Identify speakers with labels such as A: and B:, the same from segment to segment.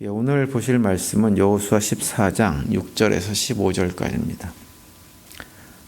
A: 예, 오늘 보실 말씀은 여호수아 14장 6절에서 15절까지입니다.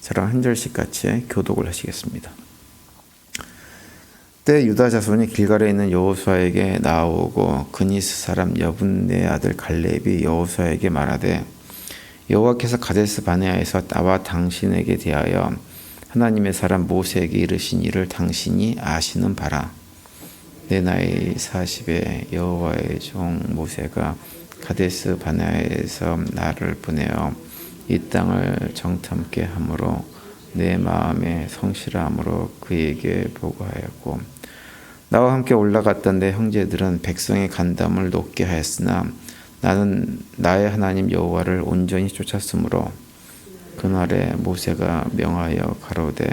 A: 저랑 한 절씩 같이 교독을 하시겠습니다. 때 유다 자손이 길갈에 있는 여호수아에게 나오고 그니스 사람 여분네 아들 갈렙이 여호수아에게 말하되 여호와께서 가데스 바네아에서 나와 당신에게 대하여 하나님의 사람 모세에게 이르신 일을 당신이 아시는 바라. 내 나이 40에 여호와의 종 모세가 가데스 바네아에서 나를 보내어 이 땅을 정탐케 함으로 내 마음에 성실함으로 그에게 보고하였고 나와 함께 올라갔던 내 형제들은 백성의 간담을 높게 하였으나 나는 나의 하나님 여호와를 온전히 쫓았으므로 그날에 모세가 명하여 가로되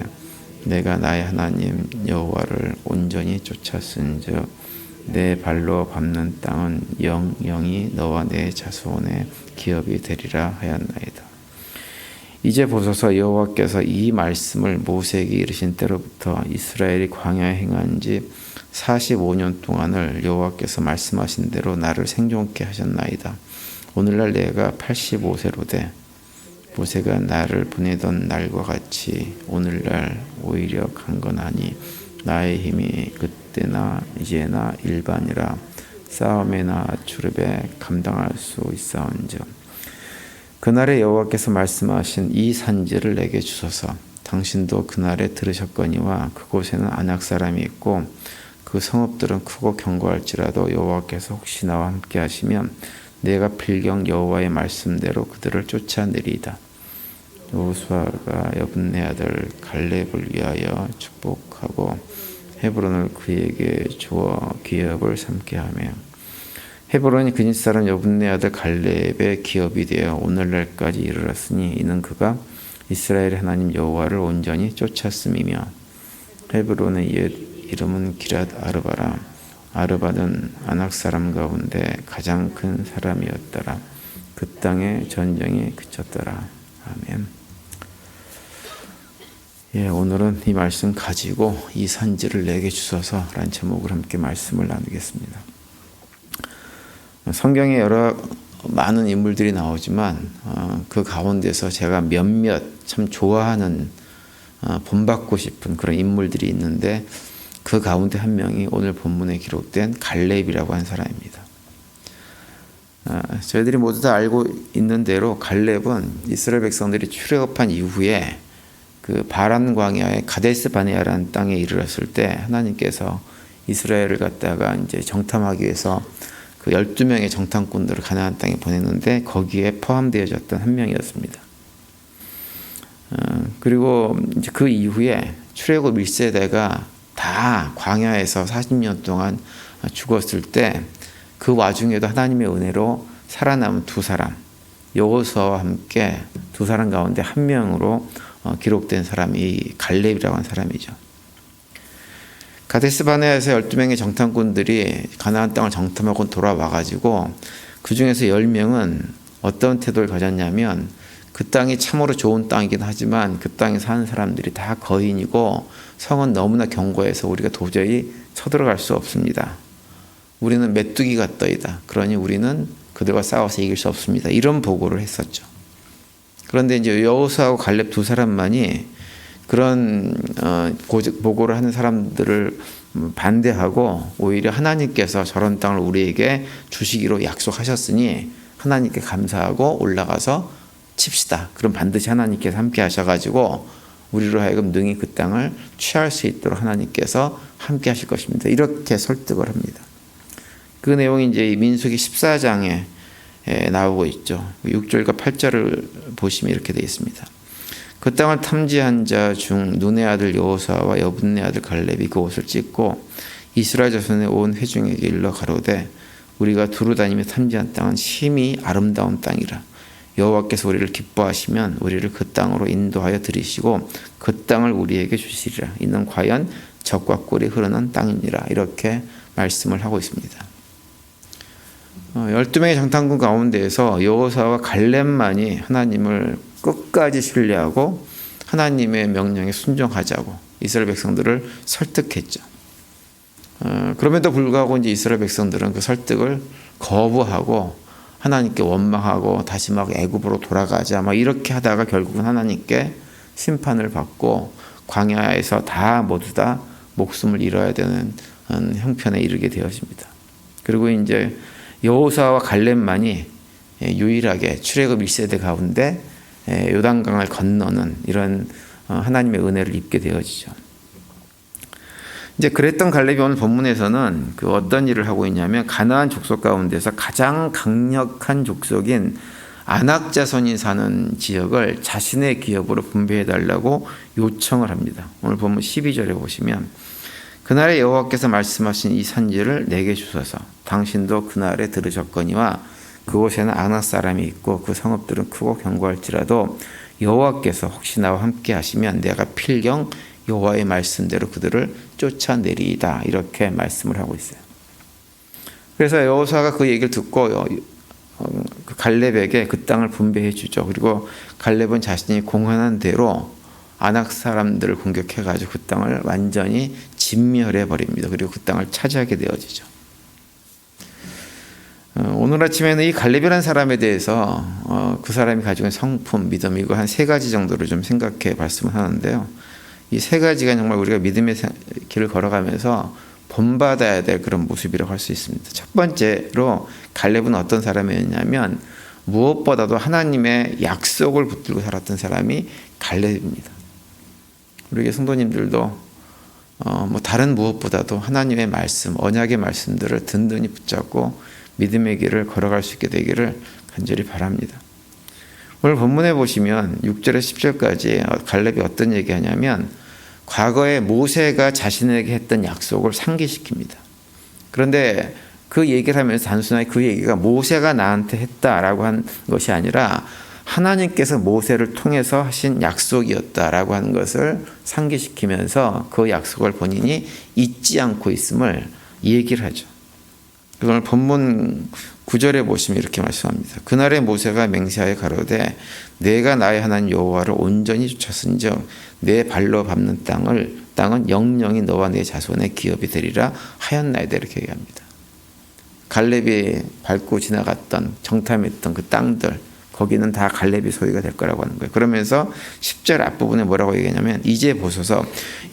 A: 내가 나의 하나님 여호와를 온전히 쫓았은즉 내 발로 밟는 땅은 영영이 너와 내 자손의 기업이 되리라 하였나이다. 이제 보소서 여호와께서 이 말씀을 모세에게 이르신 때로부터 이스라엘이 광야에 행한 지 45년 동안을 여호와께서 말씀하신 대로 나를 생존케 하셨나이다. 오늘날 내가 85세로 돼 모세가 나를 보내던 날과 같이 오늘날 오히려 강건하니 나의 힘이 그때나 이제나 일반이라 싸움에나 출입에 감당할 수 있사온즉 그날에 여호와께서 말씀하신 이 산지를 내게 주소서 당신도 그날에 들으셨거니와 그곳에는 안악 사람이 있고 그 성읍들은 크고 견고할지라도 여호와께서 혹시 나와 함께 하시면 내가 필경 여호와의 말씀대로 그들을 쫓아내리이다. 여호수아가 여분네 아들 갈렙을 위하여 축복하고 헤브론을 그에게 주어 기업을 삼게 하며 헤브론이 그닛 사람 여분네 아들 갈렙의 기업이 되어 오늘날까지 이르렀으니 이는 그가 이스라엘 하나님 여호와를 온전히 쫓았음이며 헤브론의 옛 이름은 기랏 아르바라. 아르바는 아낙 사람 가운데 가장 큰 사람이었더라. 그 땅에 전쟁이 그쳤더라. 아멘. 예, 오늘은 이 말씀 가지고 이 산지를 내게 주소서 라는 제목을 함께 말씀을 나누겠습니다. 성경에 여러 많은 인물들이 나오지만 어, 그 가운데서 제가 몇몇 참 좋아하는 어, 본받고 싶은 그런 인물들이 있는데 그 가운데 한 명이 오늘 본문에 기록된 갈렙이라고 한 사람입니다. 어, 저희들이 모두 다 알고 있는 대로 갈렙은 이스라엘 백성들이 출애굽한 이후에 그 바란 광야의 가데스 바네아라는 땅에 이르렀을 때 하나님께서 이스라엘을 갖다가 이제 정탐하기 위해서 그 12명의 정탐꾼들을 가나안 땅에 보냈는데 거기에 포함되어졌던 한 명이었습니다. 어, 그리고 이제 그 이후에 출애굽 1세대가 다 광야에서 40년 동안 죽었을 때 그 와중에도 하나님의 은혜로 살아남은 두 사람 여호수아와 함께 두 사람 가운데 한 명으로 어, 기록된 사람이 갈렙이라고 하는 사람이죠. 가데스 바네아에서 12명의 정탐꾼들이 가나안 땅을 정탐하고 돌아와 가지고 그 중에서 10명은 어떤 태도를 가졌냐면 그 땅이 참으로 좋은 땅이긴 하지만 그 땅에 사는 사람들이 다 거인이고 성은 너무나 견고해서 우리가 도저히 쳐들어갈 수 없습니다. 우리는 메뚜기가 떠이다. 그러니 우리는 그들과 싸워서 이길 수 없습니다. 이런 보고를 했었죠. 그런데 이제 여호수아하고 갈렙 두 사람만이 그런 어, 보고를 하는 사람들을 반대하고 오히려 하나님께서 저런 땅을 우리에게 주시기로 약속하셨으니 하나님께 감사하고 올라가서 칩시다. 그럼 반드시 하나님께서 함께 하셔가지고 우리로 하여금 능히 그 땅을 취할 수 있도록 하나님께서 함께 하실 것입니다. 이렇게 설득을 합니다. 그 내용이 이제 민수기 14장에 나오고 있죠. 6절과 8절을 보시면 이렇게 되어 있습니다. 그 땅을 탐지한 자 중 눈의 아들 여호사와 여분의 아들 갈렙이 그 옷을 찢고 이스라엘 자손의 온 회중에게 일러 가로되 우리가 두루 다니며 탐지한 땅은 심히 아름다운 땅이라 여호와께서 우리를 기뻐하시면 우리를 그 땅으로 인도하여 들이시고 그 땅을 우리에게 주시리라 이는 과연 적과 꿀이 흐르는 땅이니라 이렇게 말씀을 하고 있습니다. 12명의 정탐꾼 가운데에서 여호사와 갈렙만이 하나님을 끝까지 신뢰하고 하나님의 명령에 순종하자고 이스라엘 백성들을 설득했죠. 어, 그럼에도 불구하고 이제 이스라엘 백성들은 그 설득을 거부하고 하나님께 원망하고 다시 막 애굽으로 돌아가자 막 이렇게 하다가 결국은 하나님께 심판을 받고 광야에서 다 모두 다 목숨을 잃어야 되는 음, 형편에 이르게 되었습니다. 그리고 이제 여호사와 갈렙만이 예, 유일하게 출애굽 1세대 가운데 예, 요단강을 건너는 이런 어, 하나님의 은혜를 입게 되어지죠. 이제 그랬던 갈렙이 오늘 본문에서는 그 어떤 일을 하고 있냐면 가나안 족속 가운데서 가장 강력한 족속인 안악 자손이 사는 지역을 자신의 기업으로 분배해 달라고 요청을 합니다. 오늘 보면 12절에 보시면 그날에 여호와께서 말씀하신 이 산지를 내게 주소서 당신도 그날에 들으셨거니와 그곳에는 아낙 사람이 있고 그 성읍들은 크고 견고할지라도 여호와께서 혹시 나와 함께 하시면 내가 필경 여호와의 말씀대로 그들을 쫓아내리이다 이렇게 말씀을 하고 있어요. 그래서 여호사가 그 얘기를 듣고 어, 그 갈렙에게 그 땅을 분배해 주죠. 그리고 갈렙은 자신이 공헌한 대로 아낙 사람들을 공격해 가지고 그 땅을 완전히 진멸해 버립니다. 그리고 그 땅을 차지하게 되어지죠. 어, 오늘 아침에는 이 갈렙이라는 사람에 대해서 어, 그 사람이 가지고 있는 성품, 믿음 이거 한 세 가지 정도를 좀 생각해 말씀을 하는데요. 이 세 가지가 정말 우리가 믿음의 길을 걸어가면서 본받아야 될 그런 모습이라고 할 수 있습니다. 첫 번째로 갈렙은 어떤 사람이었냐면 무엇보다도 하나님의 약속을 붙들고 살았던 사람이 갈렙입니다. 우리 성도님들도 어, 뭐 다른 무엇보다도 하나님의 말씀, 언약의 말씀들을 든든히 붙잡고 믿음의 길을 걸어갈 수 있게 되기를 간절히 바랍니다. 오늘 본문에 보시면 6절에서 10절까지 갈렙이 어떤 얘기하냐면 과거에 모세가 자신에게 했던 약속을 상기시킵니다. 그런데 그 얘기를 하면서 단순하게 그 얘기가 모세가 나한테 했다라고 한 것이 아니라 하나님께서 모세를 통해서 하신 약속이었다라고 하는 것을 상기시키면서 그 약속을 본인이 잊지 않고 있음을 얘기를 하죠. 오늘 본문 9절에 보시면 이렇게 말씀합니다. 그날에 모세가 맹세하여 가로되 내가 나의 하나님 여호와를 온전히 쫓았은즉 내 발로 밟는 땅을 땅은 영영이 너와 내 자손의 기업이 되리라 하였나이다 이렇게 얘기합니다. 갈렙이 밟고 지나갔던 정탐했던 그 땅들 거기는 다 갈렙이 소유가 될 거라고 하는 거예요. 그러면서 10절 앞부분에 뭐라고 얘기하냐면 이제 보소서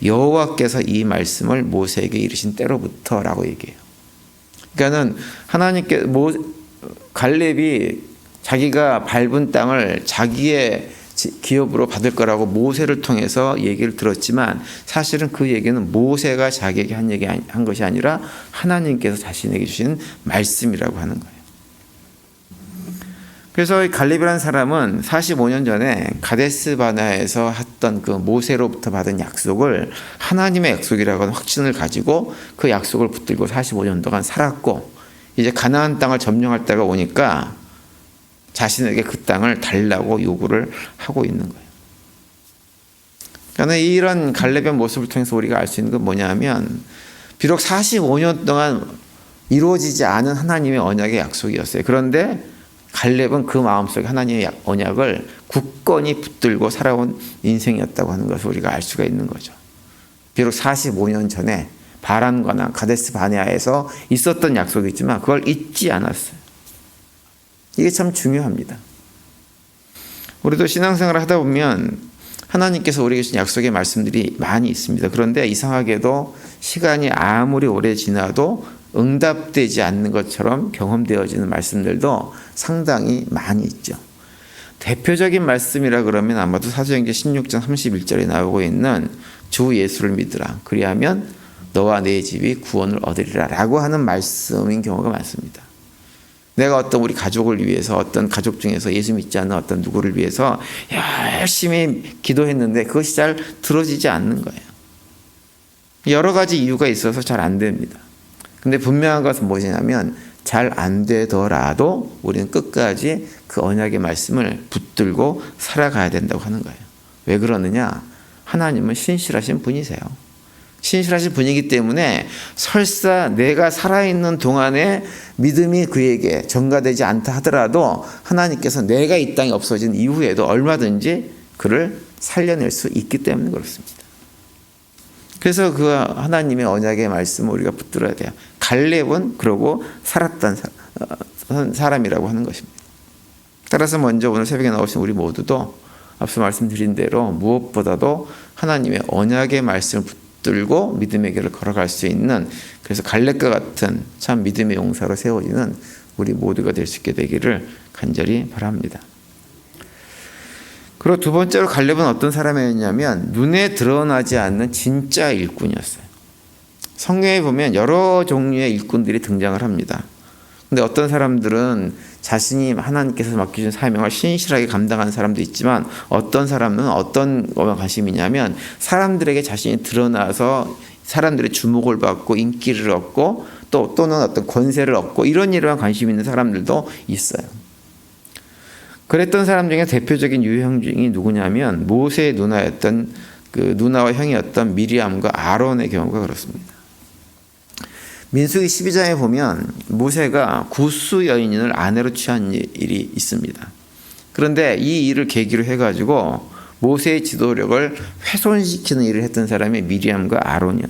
A: 여호와께서 이 말씀을 모세에게 이르신 때로부터라고 얘기해요. 그러니까는 하나님께 모 갈렙이 자기가 밟은 땅을 자기의 기업으로 받을 거라고 모세를 통해서 얘기를 들었지만 사실은 그 얘기는 모세가 자기에게 한 얘기 한 것이 아니라 하나님께서 자신에게 주신 말씀이라고 하는 거예요. 그래서 이 갈렙이라는 사람은 45년 전에 가데스 바나에서 했던 그 모세로부터 받은 약속을 하나님의 약속이라고 하는 확신을 가지고 그 약속을 붙들고 45년 동안 살았고 이제 가나안 땅을 점령할 때가 오니까 자신에게 그 땅을 달라고 요구를 하고 있는 거예요. 그러니까 이런 갈렙의 모습을 통해서 우리가 알 수 있는 건 뭐냐면 비록 45년 동안 이루어지지 않은 하나님의 언약의 약속이었어요. 그런데 갈렙은 그 마음속에 하나님의 언약을 굳건히 붙들고 살아온 인생이었다고 하는 것을 우리가 알 수가 있는 거죠. 비록 45년 전에 바란과나 가데스 바네아에서 있었던 약속이 있지만 그걸 잊지 않았어요. 이게 참 중요합니다. 우리도 신앙생활을 하다 보면 하나님께서 우리에게 주신 약속의 말씀들이 많이 있습니다. 그런데 이상하게도 시간이 아무리 오래 지나도 응답되지 않는 것처럼 경험되어지는 말씀들도 상당히 많이 있죠. 대표적인 말씀이라 그러면 아마도 사도행전 16장 31절에 나오고 있는 주 예수를 믿으라. 그리하면 너와 내 집이 구원을 얻으리라 라고 하는 말씀인 경우가 많습니다. 내가 어떤 우리 가족을 위해서 어떤 가족 중에서 예수 믿지 않는 어떤 누구를 위해서 열심히 기도했는데 그것이 잘 들어지지 않는 거예요. 여러 가지 이유가 있어서 잘 안 됩니다. 근데 분명한 것은 무엇이냐면 잘 안 되더라도 우리는 끝까지 그 언약의 말씀을 붙들고 살아가야 된다고 하는 거예요. 왜 그러느냐? 하나님은 신실하신 분이세요. 신실하신 분이기 때문에 설사 내가 살아있는 동안에 믿음이 그에게 전가되지 않다 하더라도 하나님께서 내가 이 땅에 없어진 이후에도 얼마든지 그를 살려낼 수 있기 때문에 그렇습니다. 그래서 그 하나님의 언약의 말씀을 우리가 붙들어야 돼요. 갈렙은 그러고 살았던 사람이라고 하는 것입니다. 따라서 먼저 오늘 새벽에 나오신 우리 모두도 앞서 말씀드린 대로 무엇보다도 하나님의 언약의 말씀을 붙들고 믿음의 길을 걸어갈 수 있는 그래서 갈렙과 같은 참 믿음의 용사로 세워지는 우리 모두가 될 수 있게 되기를 간절히 바랍니다. 그리고 두 번째로 갈렙은 어떤 사람이었냐면 눈에 드러나지 않는 진짜 일꾼이었어요. 성경에 보면 여러 종류의 일꾼들이 등장을 합니다. 근데 어떤 사람들은 자신이 하나님께서 맡기신 사명을 신실하게 감당하는 사람도 있지만 어떤 사람은 어떤 것에 관심이 있냐면 사람들에게 자신이 드러나서 사람들의 주목을 받고 인기를 얻고 또 또는 어떤 권세를 얻고 이런 일에만 관심 있는 사람들도 있어요. 그랬던 사람 중에 대표적인 유형 중이 누구냐면 모세의 누나였던 그 누나와 형이었던 미리암과 아론의 경우가 그렇습니다. 민수기 12장에 보면 모세가 구스 여인을 아내로 취한 일이 있습니다. 그런데 이 일을 계기로 해가지고 모세의 지도력을 훼손시키는 일을 했던 사람이 미리암과 아론이에요.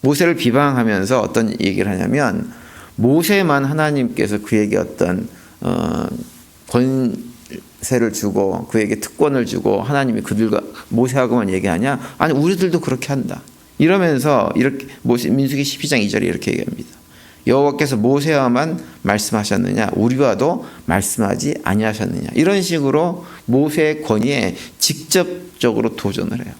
A: 모세를 비방하면서 어떤 얘기를 하냐면 모세만 하나님께서 그에게 어떤 어, 권세를 주고 그에게 특권을 주고 하나님이 그들과 모세하고만 얘기하냐? 아니 우리들도 그렇게 한다. 이러면서 이렇게 모세 민수기 12장 2절에 이렇게 얘기합니다. 여호와께서 모세와만 말씀하셨느냐 우리와도 말씀하지 아니하셨느냐 이런 식으로 모세의 권위에 직접적으로 도전을 해요.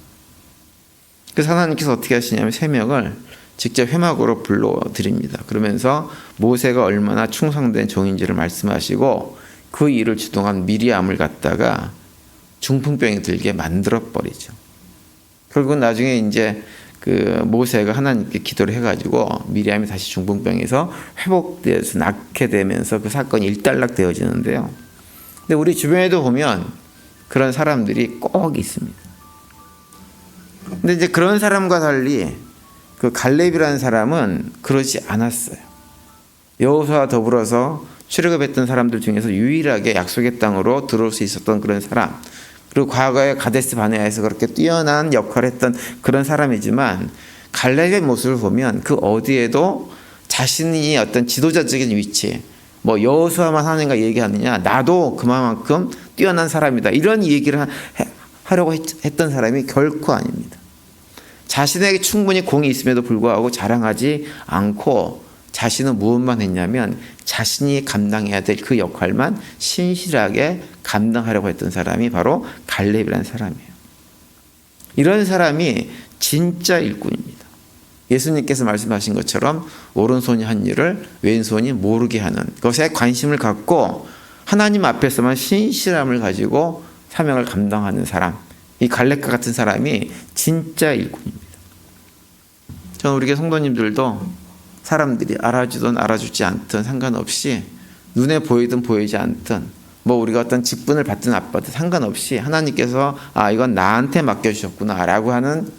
A: 그래서 하나님께서 어떻게 하시냐면 세 명을 직접 회막으로 불러 드립니다. 그러면서 모세가 얼마나 충성된 종인지를 말씀하시고 그 일을 주동한 미리암을 갖다가 중풍병이 들게 만들어 버리죠. 결국은 나중에 이제 그 모세가 하나님께 기도를 해가지고 미리암이 다시 중풍병에서 회복되어서 낫게 되면서 그 사건이 일단락 되어지는데요. 근데 우리 주변에도 보면 그런 사람들이 꼭 있습니다. 근데 이제 그런 사람과 달리 그 갈렙이라는 사람은 그러지 않았어요. 여호수와 더불어서 출애굽했던 사람들 중에서 유일하게 약속의 땅으로 들어올 수 있었던 그런 사람. 그리고 과거에 가데스 바네아에서 그렇게 뛰어난 역할을 했던 그런 사람이지만 갈렙의 모습을 보면 그 어디에도 자신이 어떤 지도자적인 위치, 뭐 여호수아만 하는가 얘기하느냐, 나도 그만큼 뛰어난 사람이다. 이런 얘기를 하 려고 했 던 사람이 결코 아닙니다. 자신에게 충분히 공이 있음에도 불구하고 자랑하지 않고 자신은 무엇만 했냐면 자신이 감당해야 될 그 역할만 신실하게 감당하려고 했던 사람이 바로 갈렙이라는 사람이에요. 이런 사람이 진짜 일꾼입니다. 예수님께서 말씀하신 것처럼 오른손이 한 일을 왼손이 모르게 하는 것에 관심을 갖고 하나님 앞에서만 신실함을 가지고 사명을 감당하는 사람. 이 갈렙과 같은 사람이 진짜 일꾼입니다. 저는 우리 교 성도님들도 사람들이 알아주든 알아주지 않든 상관없이 눈에 보이든 보이지 않든 뭐 우리가 어떤 직분을 받든 안 받든 상관없이 하나님께서 아 이건 나한테 맡겨주셨구나라고 하는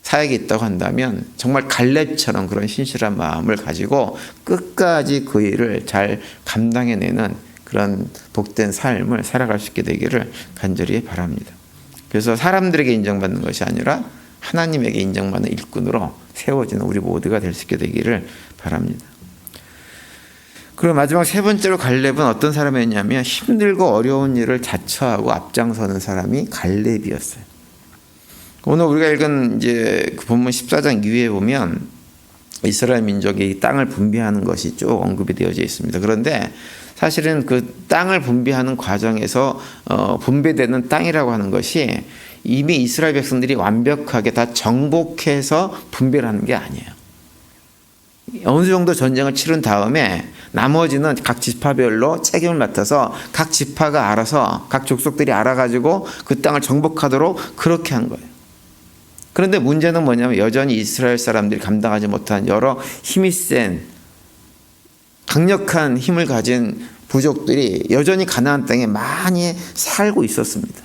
A: 사역이 있다고 한다면 정말 갈렙처럼 그런 신실한 마음을 가지고 끝까지 그 일을 잘 감당해내는 그런 복된 삶을 살아갈 수 있게 되기를 간절히 바랍니다. 그래서 사람들에게 인정받는 것이 아니라 하나님에게 인정받는 일꾼으로 세워지는 우리 모두가 될 수 있게 되기를 바랍니다. 그리고 마지막 세 번째로 갈렙은 어떤 사람이었냐면 힘들고 어려운 일을 자처하고 앞장서는 사람이 갈렙이었어요. 오늘 우리가 읽은 이제 그 본문 14장 이후에 보면 이스라엘 민족이 땅을 분배하는 것이 쭉 언급이 되어져 있습니다. 그런데 사실은 그 땅을 분배하는 과정에서 어, 분배되는 땅이라고 하는 것이 이미 이스라엘 백성들이 완벽하게 다 정복해서 분배를 하는 게 아니에요. 어느 정도 전쟁을 치른 다음에 나머지는 각 지파별로 책임을 맡아서 각 지파가 알아서 각 족속들이 알아가지고 그 땅을 정복하도록 그렇게 한 거예요. 그런데 문제는 뭐냐면 여전히 이스라엘 사람들이 감당하지 못한 여러 힘이 센 강력한 힘을 가진 부족들이 여전히 가나안 땅에 많이 살고 있었습니다.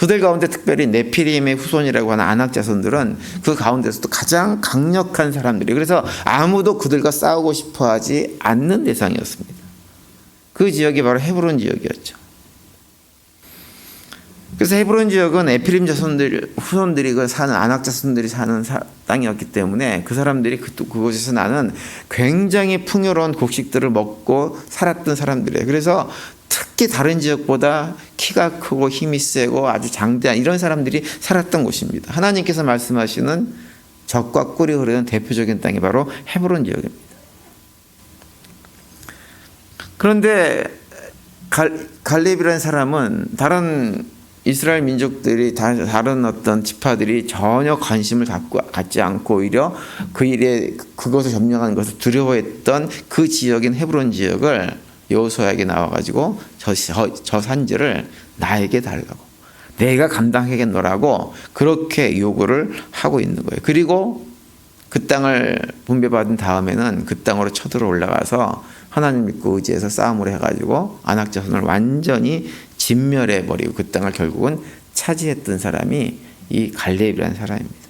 A: 그들 가운데 특별히 네피림의 후손이라고 하는 안악 자손들은 그 가운데서도 가장 강력한 사람들이 그래서 아무도 그들과 싸우고 싶어하지 않는 대상이었습니다. 그 지역이 바로 헤브론 지역이었죠. 그래서 헤브론 지역은 에피림 자손들 후손들이 그 사는 안악 자손들이 사는 사- 땅이었기 때문에 그 사람들이 그, 그곳에서 나는 굉장히 풍요로운 곡식들을 먹고 살았던 사람들이에요. 그래서 특히 다른 지역보다 키가 크고 힘이 세고 아주 장대한 이런 사람들이 살았던 곳입니다. 하나님께서 말씀하시는 적과 꿀이 흐르는 대표적인 땅이 바로 헤브론 지역입니다. 그런데 갈, 갈렙이라는 사람은 다른 이스라엘 민족들이 다, 다른 어떤 지파들이 전혀 관심을 갖고, 갖지 않고 오히려 그 일에 그것을 점령하는 것을 두려워했던 그 지역인 헤브론 지역을 여호수아에게 나와가지고 저, 저, 저 산지를 나에게 달라고 내가 감당하겠노라고 그렇게 요구를 하고 있는 거예요. 그리고 그 땅을 분배받은 다음에는 그 땅으로 쳐들어 올라가서 하나님 믿고 의지해서 싸움을 해가지고 안악 자손을 완전히 진멸해 버리고 그 땅을 결국은 차지했던 사람이 이 갈렙이라는 사람입니다.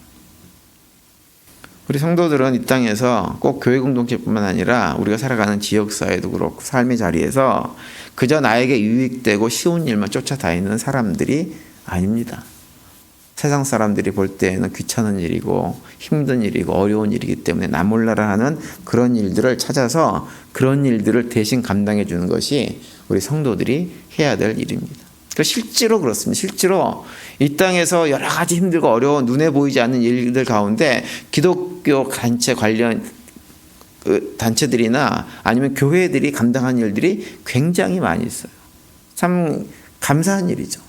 A: 우리 성도들은 이 땅에서 꼭 교회 공동체뿐만 아니라 우리가 살아가는 지역 사회도 그렇고 삶의 자리에서 그저 나에게 유익되고 쉬운 일만 쫓아다니는 사람들이 아닙니다. 세상 사람들이 볼 때에는 귀찮은 일이고 힘든 일이고 어려운 일이기 때문에 나 몰라라 하는 그런 일들을 찾아서 그런 일들을 대신 감당해 주는 것이 우리 성도들이 해야 될 일입니다. 그 실제로 그렇습니다. 실제로 이 땅에서 여러 가지 힘들고 어려운 눈에 보이지 않는 일들 가운데 기독교 단체 관련 그 단체들이나 아니면 교회들이 감당한 일들이 굉장히 많이 있어요. 참 감사한 일이죠.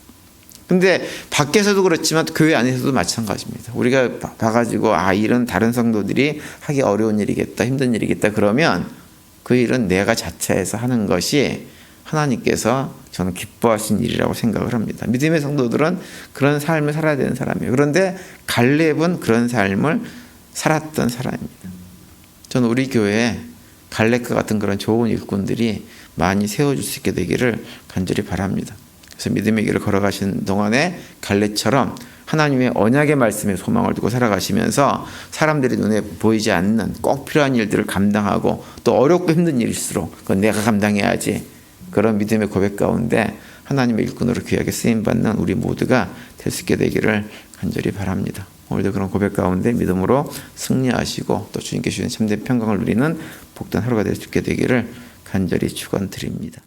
A: 근데 밖에서도 그렇지만 교회 안에서도 마찬가지입니다. 우리가 봐- 봐가지고 아 일은 다른 성도들이 하기 어려운 일이겠다, 힘든 일이겠다 그러면 그 일은 내가 자체해서 하는 것이 하나님께서 저는 기뻐하신 일이라고 생각을 합니다. 믿음의 성도들은 그런 삶을 살아야 되는 사람이에요. 그런데 갈렙은 그런 삶을 살았던 사람입니다. 저는 우리 교회에 갈렙과 같은 그런 좋은 일꾼들이 많이 세워줄 수 있게 되기를 간절히 바랍니다. 그래서 믿음의 길을 걸어가신 동안에 갈렙처럼 하나님의 언약의 말씀에 소망을 두고 살아가시면서 사람들이 눈에 보이지 않는 꼭 필요한 일들을 감당하고 또 어렵고 힘든 일일수록 그건 내가 감당해야지 그런 믿음의 고백 가운데 하나님의 일꾼으로 귀하게 쓰임 받는 우리 모두가 될 수 있게 되기를 간절히 바랍니다. 오늘도 그런 고백 가운데 믿음으로 승리하시고 또 주님께 주신 참된 평강을 누리는 복된 하루가 될 수 있게 되기를 간절히 축원드립니다.